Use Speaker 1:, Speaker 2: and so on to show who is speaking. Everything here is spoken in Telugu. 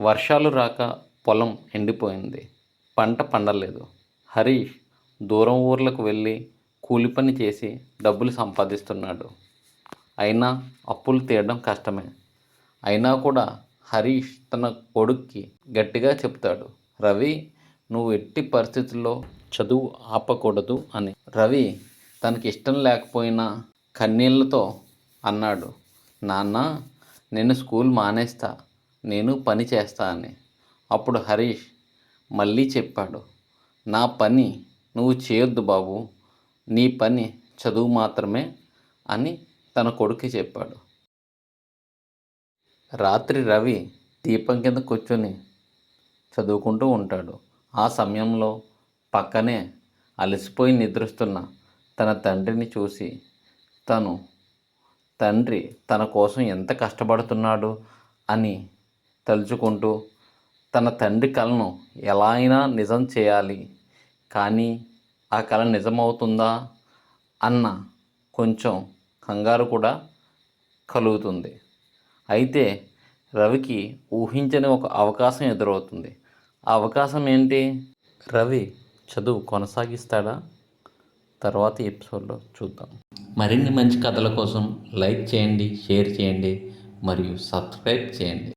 Speaker 1: వర్షాలు రాక పొలం ఎండిపోయింది. పంట పండలేదు. హరీష్ దూరం ఊర్లకు వెళ్ళి కూలి పని చేసి డబ్బులు సంపాదిస్తున్నాడు. అయినా అప్పులు తీయడం కష్టమే. అయినా కూడా హరీష్ తన కొడుక్కి గట్టిగా చెప్తాడు రవి నువ్వు ఎట్టి పరిస్థితుల్లో చదువు ఆపకూడదు అని. రవి తనకి ఇష్టం లేకపోయినా కన్నీళ్ళతో అన్నాడు. నాన్న నేను స్కూల్ మానేస్తా. నేను పని చేస్తా అని. అప్పుడు హరీష్ మళ్ళీ చెప్పాడు నా పని నువ్వు చేయొద్దు బాబు నీ పని చదువు మాత్రమే అని తన కొడుకు చెప్పాడు. రాత్రి రవి దీపం కింద కూర్చొని చదువుకుంటూ ఉంటాడు. ఆ సమయంలో పక్కనే అలసిపోయి నిద్రిస్తున్న తన తండ్రిని చూసి తను తండ్రి తన కోసం ఎంత కష్టపడుతున్నాడు అని తలుచుకుంటూ తన తండ్రి కలను ఎలా అయినా నిజం చేయాలి. కానీ ఆ కళ నిజమవుతుందా అన్న కొంచెం కంగారు కూడా కలుగుతుంది. అయితే రవికి ఊహించని ఒక అవకాశం ఎదురవుతుంది. ఆ అవకాశం ఏంటి? రవి చదువు కొనసాగిస్తాడా? తర్వాత ఎపిసోడ్లో చూద్దాం. మరిన్ని మంచి కథల కోసం లైక్ చేయండి షేర్ చేయండి మరియు సబ్స్క్రైబ్ చేయండి.